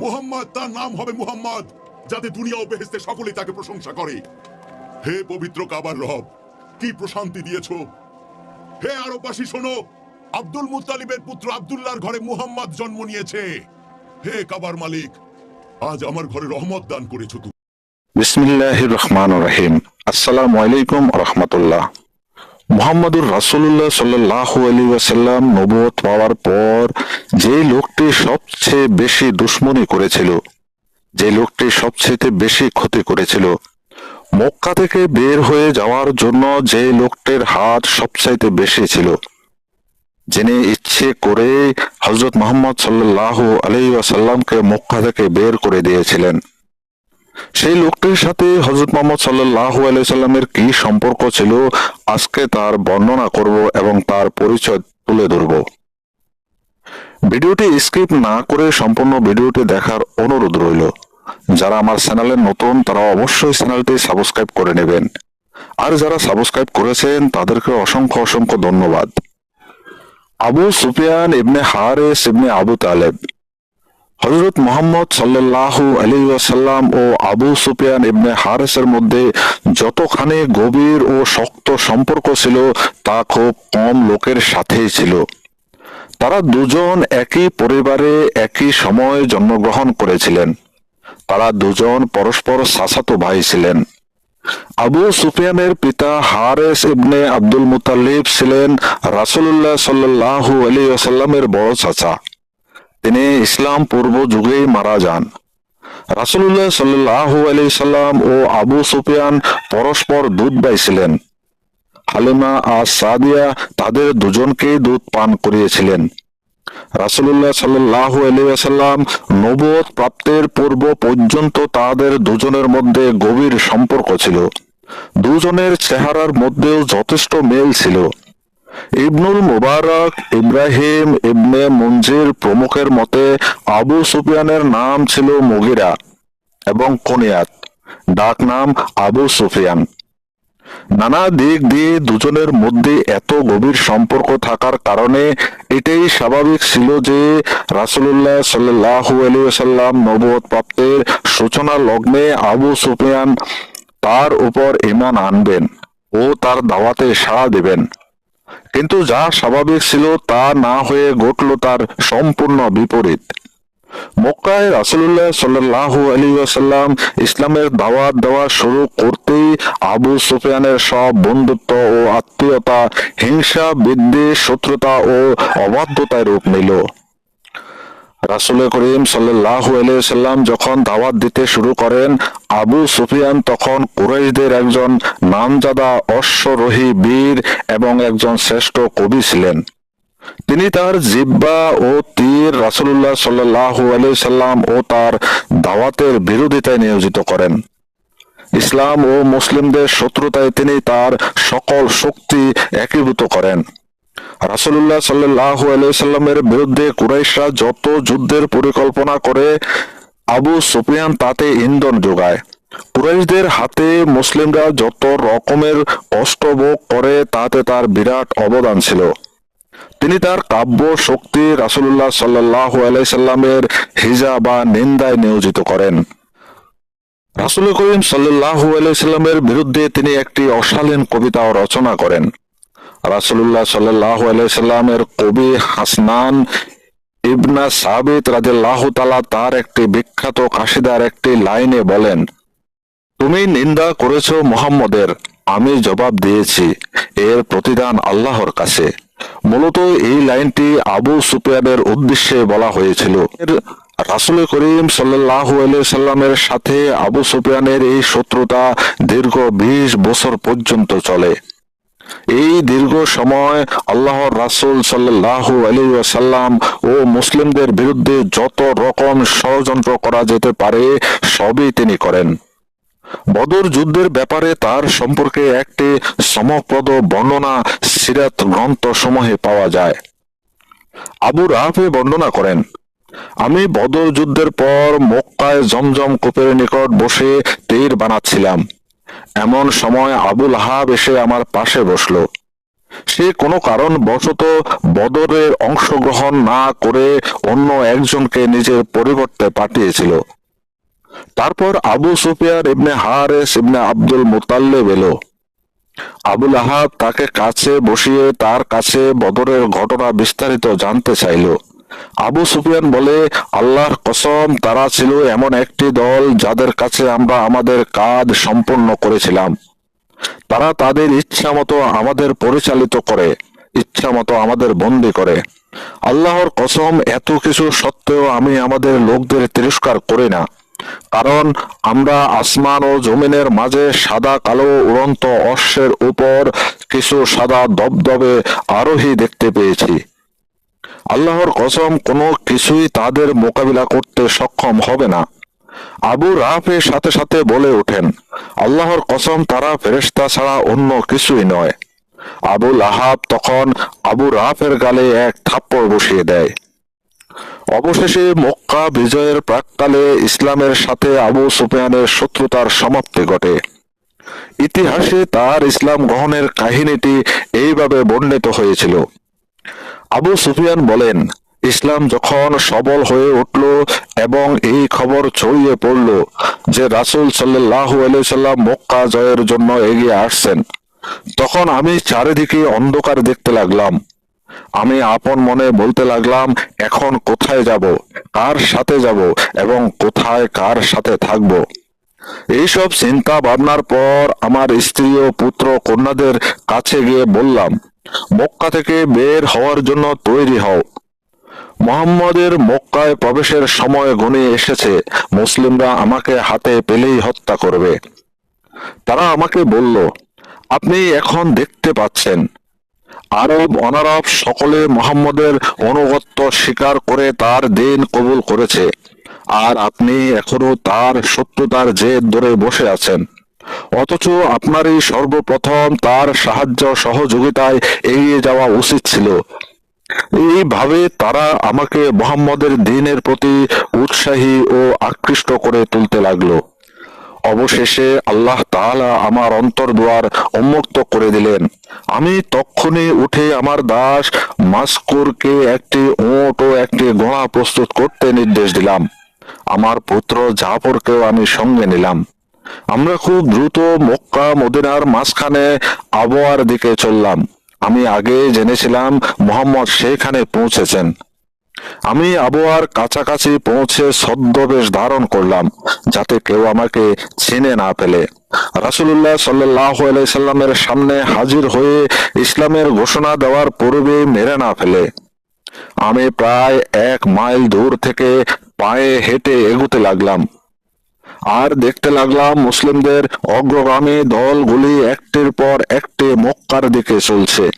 মুহাম্মদ, তার নাম হবে মুহাম্মদ, যাতে দুনিয়া ও বেহেস্তে সকলেই তাকে প্রশংসা করে। হে পবিত্র কাবার রব, কি প্রশান্তি দিয়েছ। হে আরববাসী, শোনো, আব্দুল মুত্তালিবের পুত্র আব্দুল্লাহর ঘরে মুহাম্মদ জন্ম নিয়েছে। হে কাবার মালিক, আজ আমার ঘরে রহমত দান করেছ তুমি। বিসমিল্লাহির রহমান রহিম। আসসালামু আলাইকুম রহমতুল্লাহ। মোহাম্মদুর রাসূলুল্লাহ সাল্লাল্লাহু আলাইহি ওয়াসাল্লাম নবুয়ত পাওয়ার পর যে লোকটি সবচেয়ে বেশি দুশ্মনী করেছিল, যে লোকটি সবচেয়ে বেশি ক্ষতি করেছিল, মক্কা থেকে বের হয়ে যাওয়ার জন্য যে লোকটির হাত সবচাইতে বেশি ছিল, যিনি ইচ্ছে করে হযরত মোহাম্মদ সাল্লাল্লাহু আলাইহি ওয়াসাল্লামকে মক্কা থেকে বের করে দিয়েছিলেন। সেই লোকটির সাথে হজরত মোহাম্মদ সাল্লাহ সাল্লামের কি সম্পর্ক ছিল, আজকে তার বর্ণনা করব এবং তার পরিচয় তুলে ধরব। ভিডিওটি স্কিপ না করে সম্পূর্ণ ভিডিওটি দেখার অনুরোধ রইল। যারা আমার চ্যানেলে নতুন, তারা অবশ্যই চ্যানেলটি সাবস্ক্রাইব করে নেবেন। আর যারা সাবস্ক্রাইব করেছেন, তাদেরকে অসংখ্য অসংখ্য ধন্যবাদ। আবু সুফিয়ান ইবনে হারেস ইবনে আবু তালেব হজরত মোহাম্মদ আলাইহি ওয়াসাল্লাম ও আবু সুফিয়ান ইবনে হারেসের মধ্যে যতখানি গভীর ও শক্ত সম্পর্ক ছিল, তা খুব কম লোকের সাথেই ছিল। তারা দুজন একই পরিবারে একই সময়ে জন্মগ্রহণ করেছিলেন। তারা দুজন পরস্পর চাচাতো ভাই ছিলেন। আবু সুফিয়ানের পিতা হারেস ইবনে আব্দুল মুতাল্লিব ছিলেন রাসূলুল্লাহ সাল্লাল্লাহু আলাইহি ওয়াসাল্লামের বড় চাচা। তিনি ইসলাম পূর্ব যুগেই মারা যান। রাসূলুল্লাহ সাল্লাল্লাহু আলাইহি সাল্লাম ও আবু সুফিয়ান পরস্পর দুধ পাইছিলেন হালিমা আর সাদিয়া তাদের দুজনকেই দুধ পান করিয়েছিলেন। রাসূলুল্লাহ সাল্লাল্লাহু আলাইহি সাল্লাম নবুয়ত প্রাপ্তের পূর্ব পর্যন্ত তাদের দুজনের মধ্যে গভীর সম্পর্ক ছিল। দুজনের চেহারার মধ্যেও যথেষ্ট মেল ছিল। ইবনুল মুবারক, ইব্রাহিম ইবনে মঞ্জির প্রমুখের মতে আবু সুফিয়ানের নাম ছিল মুগিরা এবং কনিয়াত। ডাক নাম আবু সুফিয়ান। নানা দিক দিয়ে দুজনের মধ্যে এত গভীর সম্পর্ক থাকার কারণে এটাই স্বাভাবিক ছিল যে রাসূলুল্লাহ সাল্লাল্লাহু আলাইহি সাল্লাম নবুয়ত প্রাপ্তের সূচনা লগ্নে আবু সুফিয়ান তার উপর ইমান আনবেন ও তার দাওয়াতে সাড়া দেবেন। কিন্তু যা স্বাভাবিক ছিল তা না হয়ে ঘটল তার সম্পূর্ণ বিপরীত। মক্কায় রাসুল্লাহ সাল্লাহ আলী ওয়াসাল্লাম ইসলামের দাওয়াত দেওয়া শুরু করতেই আবু সুফিয়ানের সব বন্ধুত্ব ও আত্মীয়তা হিংসা, বিদ্বেষ, শত্রুতা ও অবাধ্যতায় রূপ নিল। রাসূল করিম আলাইহি সাল্লাম যখন দাওয়াত দিতে শুরু করেন, আবু সুফিয়ান তখন কুরাইশদের একজন নামজাদা অশ্বরোহী বীর এবং একজন শ্রেষ্ঠ কবি ছিলেন। তিনি তার জিব্বা ও তীর রাসূলুল্লাহ সাল্লাল্লাহু আলাইহি সাল্লাম ও তার দাওয়াতের বিরোধিতায় নিয়োজিত করেন। ইসলাম ও মুসলিমদের শত্রুতায় তিনি তার সকল শক্তি একীভূত করেন। রাসূলুল্লাহ সাল্লাল্লাহু আলাইহি সাল্লামের বিরুদ্ধে কুরাইশরা যত যুদ্ধের পরিকল্পনা করে, আবু সুফিয়ান তাতে ইন্ধন যোগায়। কুরাইশদের হাতে মুসলিমরা যত রকমের কষ্ট ভোগ করে, তাতে তার বিরাট অবদান ছিল। তিনি তার কাব্য শক্তি রাসুল্লাহ সাল্লাল্লাহু আলাইহি সাল্লামের হিজা বা নিন্দায় নিয়োজিত করেন। রাসূল করিম সাল্লাল্লাহু আলাইহি সাল্লামের বিরুদ্ধে তিনি একটি অশালীন কবিতাও রচনা করেন। রাসূলুল্লাহ সাল্লাল্লাহু আলাইহি সাল্লামের কবি হাসনান ইবনা সাবিত রাদিয়াল্লাহু তাআলা তার একটি বিখ্যাত কাশিদার একটি লাইনে বলেন, তুমি নিন্দা করেছ মুহাম্মদের, আমি জবাব দিয়েছি এর প্রতিদান আল্লাহর কাছে। মূলত এই লাইনটি আবু সুফিয়ানের উদ্দেশ্যে বলা হয়েছিল। রাসুল করিম সাল্লামের সাথে আবু সুফিয়ানের এই শত্রুতা দীর্ঘ বিশ বছর পর্যন্ত চলে। এই দীর্ঘ সময় আল্লাহর রাসূল সাল্লাল্লাহু আলাইহি ওয়াসাল্লাম ও মুসলিমদের বিরুদ্ধে যত রকম ষড়যন্ত্র করা যেতে পারে, সবই তিনি করেন। বদর যুদ্ধের ব্যাপারে তার সম্পর্কে একটি সমপ্রদ বর্ণনা সিরাত গ্রন্থ সমূহে পাওয়া যায়। আবু রাহাফে বর্ণনা করেন, আমি বদর যুদ্ধের পর মক্কায় জমজম কূপের নিকট বসে তীর বানাচ্ছিলাম। এমন সময় আবুল হাব এসে আমার পাশে বসল। সে কোনো কারণ বশত বদরের অংশগ্রহণ না করে অন্য একজনকে নিজের পরিবর্তে পাঠিয়েছিল। তারপর আবু সুফিয়ান ইবনে হারেস ইবনে আব্দুল মুতাল্লেব এলো। আবুল আহাব তাকে কাছে বসিয়ে তার কাছে বদরের ঘটনা বিস্তারিত জানতে চাইল। আবু সুফিয়ান বলে, আল্লাহর কসম, তারা ছিল এমন একটি দল যাদের কাছে আমরা আমাদের কাজ সম্পন্ন করেছিলাম। তারা তাদের ইচ্ছা মতো আমাদের পরিচালিত করে, ইচ্ছা মতো আমাদের বন্দি করে। আল্লাহর কসম, এত কিছু সত্ত্বেও আমি আমাদের লোকদের তিরস্কার করি না। কারণ আমরা আসমান ও জমিনের মাঝে সাদা, কালো, উড়ন্ত অশ্বের উপর কিছু সাদা দবদবে আরোহী দেখতে পেয়েছি। আল্লাহর কসম কোনো কিছুই তাদের মোকাবিলা করতে সক্ষম হবে না। আবু রাফের সাথে সাথে বলে ওঠেন, আল্লাহর কসম তারা ফেরেশতা ছাড়া অন্য কিছুই নয়। আবুল আহাব তখন আবু রাফের গালে এক থাপ্পড় বসিয়ে দেয়। অবশেষে মক্কা বিজয়ের প্রাককালে ইসলামের সাথে আবু সুফিয়ানের শত্রুতার সমাপ্তি ঘটে। ইতিহাসে তার ইসলাম গ্রহণের কাহিনীটি এইভাবে বর্ণিত হয়েছিল। আবু সুফিয়ান বলেন, ইসলাম যখন সবল হয়ে উঠল এবং এই খবর ছড়িয়ে পড়ল যে রাসূল সাল্লাল্লাহু আলাইহি সাল্লাম মক্কা জয়ের জন্য এগিয়ে আসছেন, তখন আমি চারিদিকে অন্ধকার দেখতে লাগলাম। আমি আপন মনে বলতে লাগলাম, এখন কোথায় যাব, কার সাথে যাব এবং কোথায় কার সাথে থাকব? এইসব চিন্তা ভাবনার পর আমার স্ত্রী ও পুত্র কন্যাদের কাছে গিয়ে বললাম মক্কা থেকে বের হওয়ার জন্য তৈরি হও। মোহাম্মদের মক্কায় প্রবেশের সময় ঘনিয়ে এসেছে। মুসলিমরা আমাকে হাতে পেলেই হত্যা করবে। তারা আমাকে বলল, আপনি এখন দেখতে পাচ্ছেন। আরব অনারব সকলে মোহাম্মদের অনুগত্য স্বীকার করে তার দিন কবুল করেছে। আর আপনি এখনও তার শত্রুতার জেদ ধরে বসে আছেন। অথচ আপনারই সর্বপ্রথম তার সাহায্য সহযোগিতায় এগিয়ে যাওয়া উচিত ছিল। এইভাবে তারা আমাকে মোহাম্মদের দিনের প্রতি উৎসাহী ও আকৃষ্ট করে তুলতে লাগল। অবশেষে আল্লাহ তাআলা আমার অন্তর্দুয়ার উন্মুক্ত করে দিলেন। আমি তক্ষুনি উঠে আমার দাস মাস্কুরকে একটি ওঁট ও একটি ঘোড়া প্রস্তুত করতে নির্দেশ দিলাম। আমার পুত্র জাফরকেও আমি সঙ্গে নিলাম। আমরা খুব দ্রুত মক্কা, মদিনার মাঝখানে আবহাওয়ার দিকে চললাম। আমি আগে জেনেছিলাম মোহাম্মদ সেখানে পৌঁছেছেন। আমি আবহাওয়ার কাছাকাছি পৌঁছে ছদ্মবেশ ধারণ করলাম, যাতে কেউ আমাকে চিনে না পেলে রাসুল্লাহ সাল্লাহ সাল্লামের সামনে হাজির হয়ে ইসলামের ঘোষণা দেওয়ার পূর্বে মেরে না ফেলে। আমি প্রায় এক মাইল দূর থেকে পায়ে হেঁটে এগুতে লাগলাম। আর দেখতে লাগলাম মুসলিমদের অগ্রগামী দলগুলি একটির পর একটি মক্কার দিকে চলছে।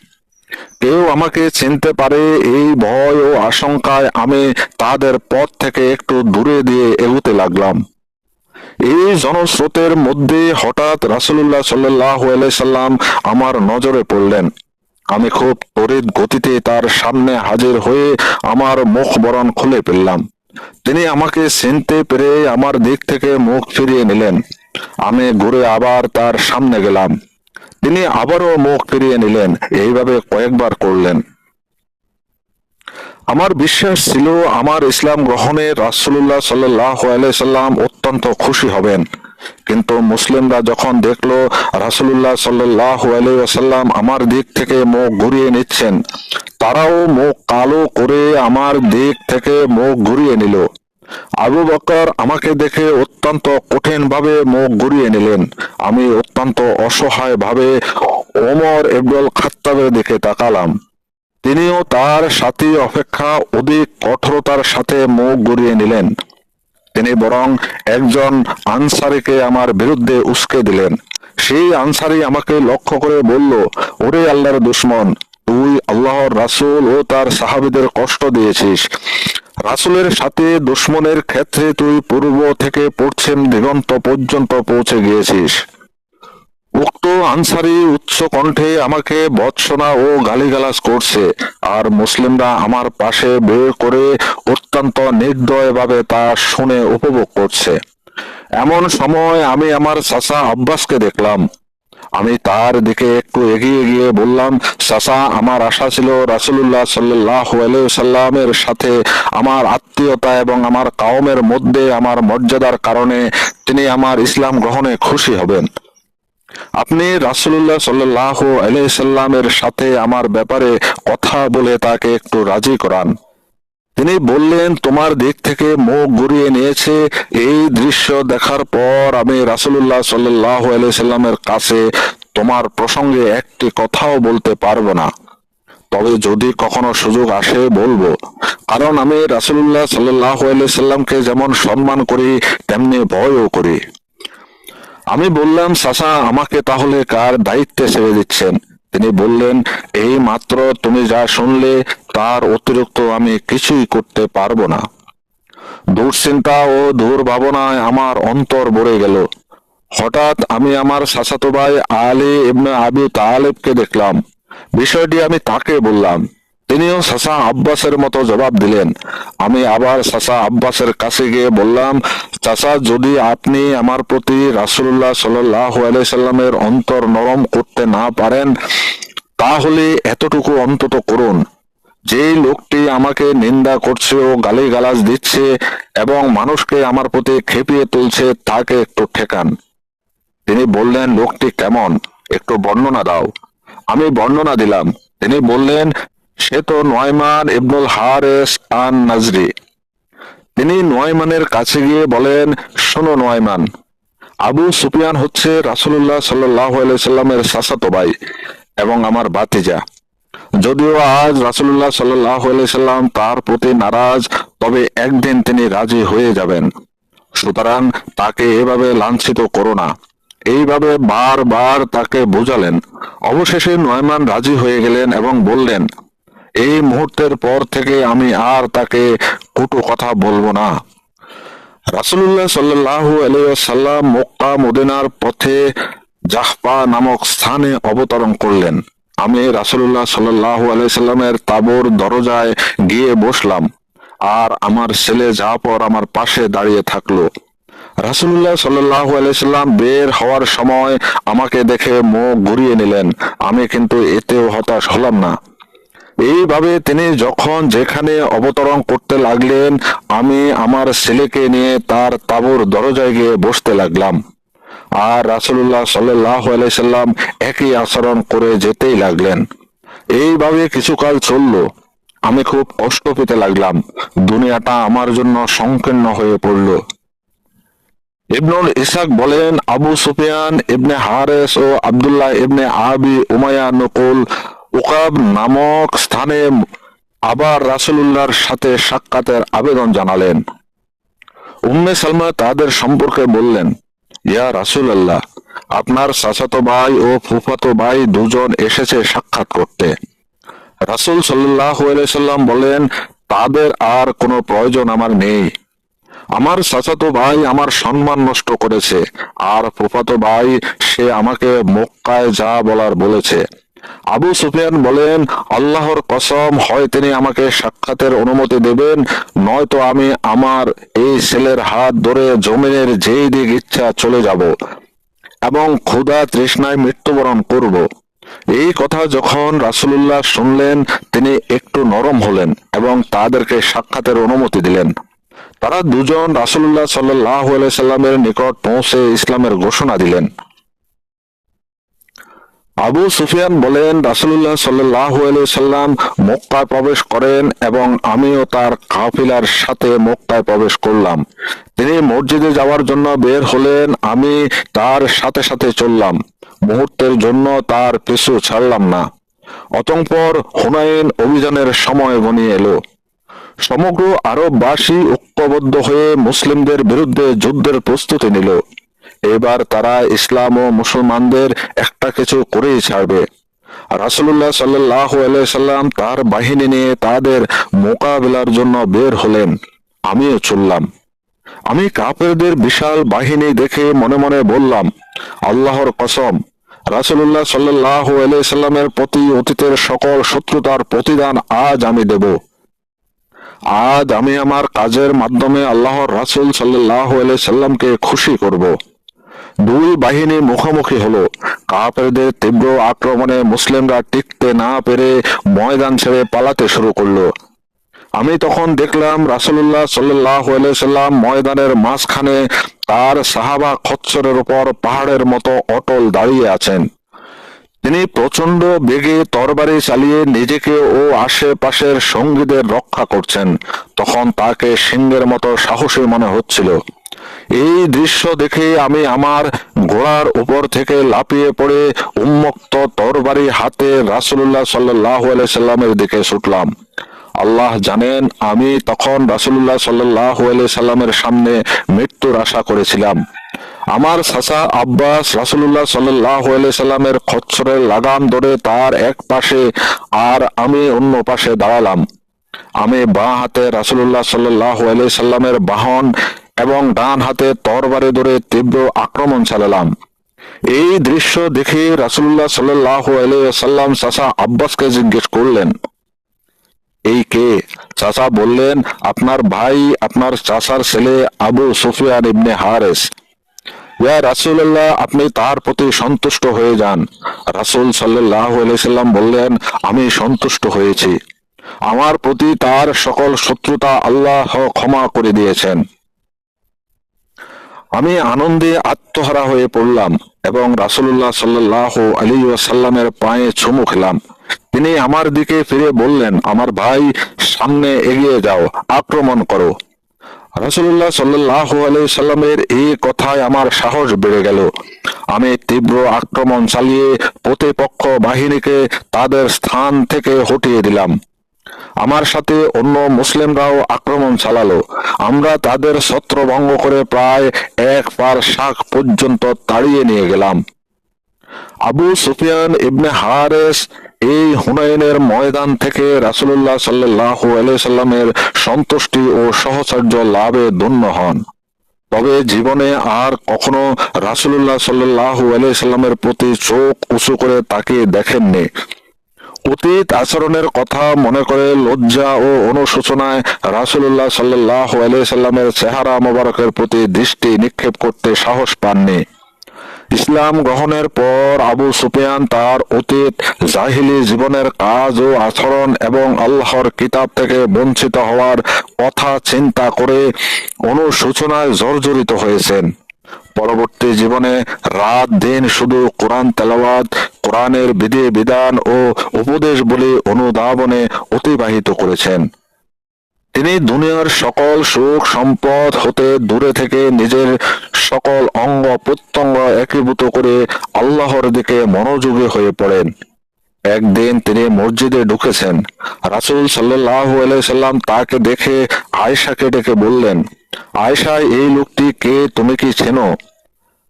কেউ আমাকে চিনতে পারে এই ভয় ও আশঙ্কায় আমি তাদের পথ থেকে একটু দূরে দিয়ে এগুতে লাগলাম। এই জনস্রোতের মধ্যে হঠাৎ রাসূলুল্লাহ সাল্লাহ সাল্লাম আমার নজরে পড়লেন। আমি খুব তড়িৎ গতিতে তার সামনে হাজির হয়ে আমার মুখ বরণ খুলে ফেললাম। তিনি আমাকে চিনতে পেরে আমার দিক থেকে মুখ ফিরিয়ে নিলেন। আমি ঘুরে আবার তার সামনে গেলাম। তিনি আবারও মুখ ফিরিয়ে নিলেন, এইভাবে কয়েকবার করলেন। আমার বিশ্বাস ছিল, আমার ইসলাম গ্রহণে রাসুল্লাহ সাল্লাহ সাল্লাম অত্যন্ত খুশি হবেন। কিন্তু মুসলিমরা যখন দেখল রাসূলুল্লাহ সাল্লাহ সাল্লাম আমার দিক থেকে মুখ ঘুরিয়ে নিচ্ছেন, তারাও মুখ কালো করে আমার দিক থেকে মুখ ঘুরিয়ে নিল। আবু বকর আমাকে দেখে অত্যন্ত কঠিন ভাবে মুখ ঘুরিয়ে নিলেন। আমি অত্যন্ত অসহায় ভাবে ওমর ইবনুল খাত্তাবের দিকে তাকালাম। তিনিও তার সাথী অপেক্ষা অধিক কঠোরতার সাথে মুখ ঘুরিয়ে নিলেন। তিনি বরং একজন আনসারিকে আমার বিরুদ্ধে উস্কে দিলেন। সেই আনসারি আমাকে লক্ষ্য করে বলল, ওরে আল্লাহর দুশ্মন, তুই আল্লাহর রাসুল ও তার সাহাবিদের কষ্ট দিয়েছিস। রাসুলের সাথে দুশ্মনের ক্ষেত্রে তুই পূর্ব থেকে পশ্চিম দিগন্ত পর্যন্ত পৌঁছে গিয়েছিস। উক্ত আনসারি উচ্চ কণ্ঠে আমাকে বৎসনা ও গালিগালাজ করছে, আর মুসলিমরা আমার পাশে বের করে অত্যন্ত নির্দয়ভাবে তা শুনে উপভোগ করছে। এমন সময় আমি আমার চাচা আব্বাসকে দেখলাম। আমি তার দিকে একটু এগিয়ে গিয়ে বললাম, চাচা, আমার আশা ছিল রাসুল্লাহ সাল্লাহ সাল্লামের সাথে আমার আত্মীয়তা এবং আমার কাউমের মধ্যে আমার মর্যাদার কারণে তিনি আমার ইসলাম গ্রহণে খুশি হবেন। আপনি রাসুল্লাহ সাল্লাহ আলাইসাল্লামের সাথে আমার ব্যাপারে কথা বলে তাকে একটু রাজি করান। তিনি বললেন, তোমার দিক থেকে মুখ ঘুরিয়ে নিয়েছে, এই দৃশ্য দেখার পর আমি রাসুল্লাহ সাল্লাহ সাল্লামের কাছে তোমার প্রসঙ্গে একটি কথাও বলতে পারব না। তবে যদি কখনো সুযোগ আসে, বলব। কারণ আমি রাসুল্লাহ সাল্লাহ আলাইসাল্লামকে যেমন সম্মান করি, তেমনি ভয়ও করি। আমি বললাম চাচা আমাকে তাহলে কার দায়িত্বে ছেড়ে দিচ্ছেন? তিনি বললেন, এই মাত্র তুমি যা শুনলে, তার অতিরিক্ত আমি কিছুই করতে পারব না। দুশ্চিন্তা ও দুর্ভাবনায় আমার অন্তর ভরে গেল। হঠাৎ আমি আমার চাচাতো ভাই আলী ইবনে আবি তালেবকে দেখলাম। বিষয়টি আমি তাকে বললাম। তিনিও সাসা আব্বাসের মতো জবাব দিলেন। আমি আবার সাসা আব্বাসের কাছে গিয়ে বললাম, চাচা, যদি আপনি আমার প্রতি রাসুল্লাহ সাল্লাহ সাল্লামের অন্তর নরম করতে না পারেন, তাহলে এতটুকু অন্তত করুন। যেই লোকটি আমাকে নিন্দা করছে ও গালি গালাজ দিচ্ছে এবং মানুষকে আমার প্রতি খেপিয়ে তুলছে, তাকে একটু ঠেকান। তিনি বললেন, লোকটি কেমন? একটু বর্ণনা দাও। আমি বর্ণনা দিলাম। তিনি বললেন সে তো নয়মান ইবনুল হারেস আন নাজরি তিনি নয়মানের কাছে গিয়ে বলেন, শোনো নয়মান আবু সুফিয়ান হচ্ছে রাসুল্লাহ সাল্লাহ সাল্লামের সাসাতো ভাই এবং আমার বাতিজা যদিও আজ রাসুল্লাহ সাল্লাহ সাল্লাম তার প্রতি নারাজ, তবে একদিন তিনি রাজি হয়ে যাবেন। সুতরাং তাকে এভাবে লাঞ্ছিত করো না। এইভাবে বারবার তাকে বোঝালেন। অবশেষে নয়মান রাজি হয়ে গেলেন এবং বললেন এই মুহূর্তের পর থেকে আমি আর তাকে কুটু কথা বলব না। রাসুল্লাহ সাল্লাহ সাল্লাম মক্কা, মদিনার পথে জাহপা নামক স্থানে অবতরণ করলেন। আমি রাসুল্লাহ সাল্লাহ আলাইসাল্লামের তাবর দরজায় গিয়ে বসলাম আর আমার ছেলে জাফর আমার পাশে দাঁড়িয়ে থাকল। রাসুল্লাহ সাল্লাহ আলাইসাল্লাম বের হওয়ার সময় আমাকে দেখে মুখ ঘুরিয়ে নিলেন। আমি কিন্তু এতেও হতাশ হলাম না। এইভাবে তিনি যখন যেখানে অবতরণ করতে লাগলেন, আমি আমার ছেলেকে নিয়ে তার তাবুর দরজায় গিয়ে বসতে লাগলাম। আর রাসুল্লাহ সাল্লাহ একই আচরণ করে যেতেই লাগলেন। এইভাবে কিছুকাল চলল। আমি খুব কষ্ট পেতে লাগলাম। দুনিয়াটা আমার জন্য সংকীর্ণ হয়ে পড়ল। ইবনুল ইসাক বলেন, আবু সুফিয়ান ইবনে হারেস ও আব্দুল্লাহ ইবনে আবি উমায়া নকুল উকাব নামক স্থানে আবার রাসূলুল্লাহর সাথে সাক্ষাতের আবেদন জানালেন। উম্মে সালমা তাদের সম্পর্কে বললেন, ইয়া রাসূলুল্লাহ, আপনার চাচাতো ভাই ও ফুফাতো ভাই দুজন এসেছে সাক্ষাৎ করতে। রাসূল আলাইহি সাল্লাম বলেন তাদের আর কোনো প্রয়োজন আমার নেই। আমার চাচাতো ভাই আমার সম্মান নষ্ট করেছে, আর ফুফাতো ভাই সে আমাকে মক্কায় যা বলার বলেছে। আবু সুফিয়ান বলেন, আল্লাহর কসম হয় তিনি আমাকে সাক্ষাতের অনুমতি দেবেন, নয়তো আমি আমার এই ছেলের হাত ধরে জমিনের যেই দিক ইচ্ছা চলে যাব এবং ক্ষুধা তৃষ্ণায় মৃত্যুবরণ করব। এই কথা যখন রাসূলুল্লাহ শুনলেন, তিনি একটু নরম হলেন এবং তাদেরকে সাক্ষাতের অনুমতি দিলেন। তারা দুজন রাসূলুল্লাহ সাল্লাল্লাহু আলাইহি সাল্লামের নিকট পৌঁছে ইসলামের ঘোষণা দিলেন। আবু সুফিয়ান বলেন, রাসূলুল্লাহ সাল্লাল্লাহু আলাইহি সাল্লাম মক্কায় প্রবেশ করেন এবং আমিও তার কাফিলার সাথে মক্কায় প্রবেশ করলাম। তিনি মসজিদে যাওয়ার জন্য বের হলেন, আমি তার সাথে সাথে চললাম। মুহূর্তের জন্য তার পিছু ছাড়লাম না। অতঃপর হুনাইন অভিযানের সময় ঘনিয়ে এলো। সমগ্র আরববাসী ঐক্যবদ্ধ হয়ে মুসলিমদের বিরুদ্ধে যুদ্ধের প্রস্তুতি নিল। এবার তারা ইসলাম ও মুসলমানদের একটা কিছু করেই ছাড়বে। রাসুল্লাহ সাল্লাহ সাল্লাম তার বাহিনী নিয়ে তাদের মোকাবিলার জন্য বের হলেন। আমিও চললাম। আমি কাপেরদের বিশাল বাহিনী দেখে মনে মনে বললাম, আল্লাহর কসম রাসুল্লাহ সাল্লাহ সাল্লামের প্রতি অতীতের সকল শত্রুতার প্রতিদান আজ আমি দেব। আজ আমি আমার কাজের মাধ্যমে আল্লাহর রাসুল সাল্লাহ সাল্লামকে খুশি করব। দুই বাহিনী মুখোমুখি হলো। কাপেরদের তীব্র আক্রমণে মুসলিমরা টিকতে না পেরে ময়দান ছেড়ে পালাতে শুরু করল। আমি তখন দেখলাম রাসূলুল্লাহ সাল্লাহ সাল্লাম ময়দানের মাঝখানে তার সাহাবা খচ্চরের উপর পাহাড়ের মতো অটল দাঁড়িয়ে আছেন। তিনি প্রচণ্ড বেগে তরবারি চালিয়ে নিজেকে ও আশেপাশের সঙ্গীদের রক্ষা করছেন। তখন তাকে সিংহের মতো সাহসী মনে হচ্ছিল। এই দৃশ্য দেখে আমি আমার ঘোড়ার উপর থেকে লাফিয়ে পড়ে উন্মুক্ত তরবারি হাতে রাসূলুল্লাহ সাল্লাহ সাল্লামের দিকে ছুটলাম। আল্লাহ জানেন, আমি তখন রাসূলুল্লাহ সাল্লাহ সাল্লামের সামনে মৃত্যুর আশা করেছিলাম। আমার চাচা আব্বাস রাসূলুল্লাহ সাল্লাহ সাল্লামের খচ্চরের লাগাম ধরে তার এক পাশে আর আমি অন্য পাশে দাঁড়ালাম। আমি বাঁ হাতে রাসূলুল্লাহ সাল্লাহ সাল্লামের বাহন এবং ডান হাতে তরবারে ধরে তীব্র আক্রমণ চালালাম। এই দৃশ্য দেখে রাসূলুল্লাহ সাল্লাহ সাল্লাম চাচা আব্বাসকে জিজ্ঞেস করলেন, এই কে? চাচা বললেন, আপনার ভাই, আপনার চাষার ছেলে আবু সুফিয়ান ইবনে হারেস। ইয়া রাসূলুল্লাহ, আপনি তার প্রতি সন্তুষ্ট হয়ে যান। রাসূল আলাইহি সাল্লাম বললেন, আমি সন্তুষ্ট হয়েছি। আমার প্রতি তার সকল শত্রুতা আল্লাহ ক্ষমা করে দিয়েছেন। আমি আনন্দে আত্মহারা হয়ে পড়লাম এবং রাসূলুল্লাহ সাল্লাল্লাহু আলাইহি ওয়াসাল্লামের পায়ে চুমু খেলাম। তিনি আমার দিকে ফিরে বললেন, আমার ভাই, সামনে এগিয়ে যাও, আক্রমণ করো। রাসূলুল্লাহ সাল্লাল্লাহু আলাইহি সাল্লামের এই কথায় আমার সাহস বেড়ে গেল। আমি তীব্র আক্রমণ চালিয়ে প্রতিপক্ষ বাহিনীকে তাদের স্থান থেকে হটিয়ে দিলাম। আমার সাথে অন্য মুসলিমরাও আক্রমণ চালালো। আমরা তাদের ছত্রভঙ্গ করে প্রায় এক পার শাক পর্যন্ত তাড়িয়ে নিয়ে গেলাম। আবু সুফিয়ান ইবনে হারেস এই হুনাইনের ময়দান থেকে রাসুল্লাহ সাল্লাল্লাহু আলাইহি সাল্লামের সন্তুষ্টি ও সহচর্য লাভে ধন্য হন। তবে জীবনে আর কখনো রাসূলুল্লাহ সাল্লাল্লাহু আলাইহি সাল্লামের প্রতি চোখ উঁচু করে তাকে দেখেননি। অতীত আচরণের কথা মনে করে লজ্জা ও অনুশোচনায় রাসূলুল্লাহ সাল্লাল্লাহু আলাইহি সাল্লামের চেহারা মোবারকের প্রতি দৃষ্টি নিক্ষেপ করতে সাহস পাননি। ইসলাম গ্রহণের পর আবু সুফিয়ান তার অতীত, জাহিলি জীবনের কাজ ও আচরণ এবং আল্লাহর কিতাব থেকে বঞ্চিত হওয়ার কথা চিন্তা করে অনুশোচনায় জর্জরিত হয়েছেন। পরবর্তী জীবনে রাত দিন শুধু কোরআন তেলাওয়াত, কোরআনের বিধি, বিধান ও উপদেশ বলে অনুধাবনে অতিবাহিত করেছেন। তিনি দুনিয়ার সকল সুখ, সম্পদ হতে দূরে থেকে নিজের সকল অঙ্গ প্রত্যঙ্গ একীভূত করে আল্লাহর দিকে মনোযোগী হয়ে পড়েন। একদিন তিনি মসজিদে ঢুকেছেন। রাসূল আলাইহি সাল্লাম তাকে দেখে আয়েশাকে ডেকে বললেন আয়েশা এই লোকটি কে, তুমি কি চেনো?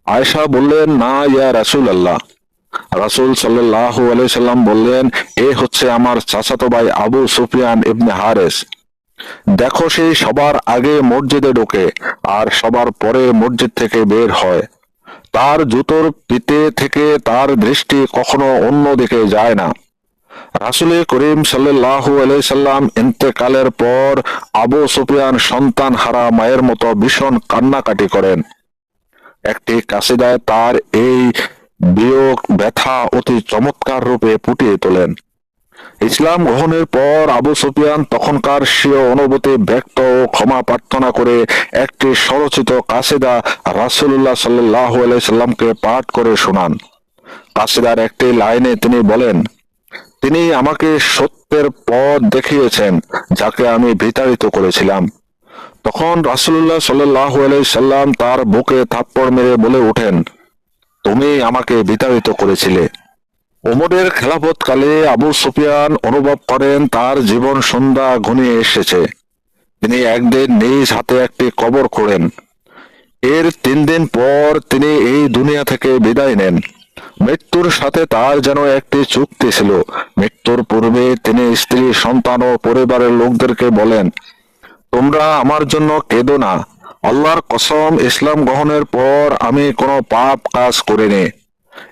আয়েশা বললেন, না, ইয়া রাসূল আল্লাহ রাসূল সাল্লাল্লাহু আলাইহি সাল্লাম বললেন, এ হচ্ছে আমার চাচাতো ভাই আবু সুফিয়ান ইবনে হারেস। দেখো সেই সবার আগে মসজিদে ঢোকে আর সবার পরে মসজিদ থেকে বের হয়। তার জুতোর পিতে থেকে তার দৃষ্টি কখনো অন্য দিকে যায় না। রাসুল করিম সাল্লাল্লাহু আলাইহি সাল্লাম ইন্তেকালের পর আবু সুফিয়ান সন্তান হারা মায়ের মতো ভীষণ কান্নাকাটি করেন। একটি কাসিদায় তার এই বিয়োগ ব্যথা অতি চমৎকার রূপে ফুটিয়ে তোলেন। ইসলাম গ্রহণের পর আবু সুফিয়ান তখনকার স্বীয় অনুভূতি ব্যক্ত ও ক্ষমা প্রার্থনা করে একটি স্বরচিত কাসিদা রাসূলুল্লাহ সাল্লাল্লাহু আলাইহি সাল্লামকে পাঠ করে শোনান। কাসিদার একটি লাইনে তিনি বলেন তিনি আমাকে সত্যের পথ দেখিয়েছেন, যাকে আমি বিতাড়িত করেছিলাম। তখন রাসূলুল্লাহ সাল্লাল্লাহু আলাইহি সাল্লাম তার বুকে থাপ্পড় মেরে বলে ওঠেন, তুমি আমাকে বিতাড়িত করেছিলে। ওমরের খেলাফতকালে আবু সুফিয়ান অনুভব করেন তার জীবন সন্ধ্যা ঘনিয়ে এসেছে। তিনি একদিন নিজ হাতে একটি কবর করেন এর তিন দিন পর তিনি এই দুনিয়া থেকে বিদায় নেন। মৃত্যুর সাথে তার যেন একটি চুক্তি ছিল। মৃত্যুর পূর্বে তিনি স্ত্রী, সন্তান ও পরিবারের লোকদেরকে বলেন, তোমরা আমার জন্য কেঁদো না। আল্লাহর কসম, ইসলাম গ্রহণের পর আমি কোনো পাপ কাজ করিনি।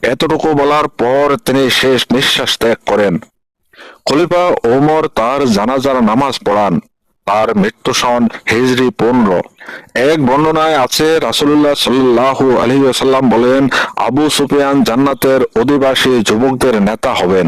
এতটুকু বলার পর তিনি শেষ নিঃশ্বাস ত্যাগ করেন। খলিফা ওমর তার জানাজার নামাজ পড়ান। তার মৃত্যু সন হিজরি পনেরো। এক বর্ণনায় আছে রাসুল্লাহ সাল্লাহ আলহিউসাল্লাম বলেন, আবু সুফিয়ান জান্নাতের অধিবাসী যুবকদের নেতা হবেন।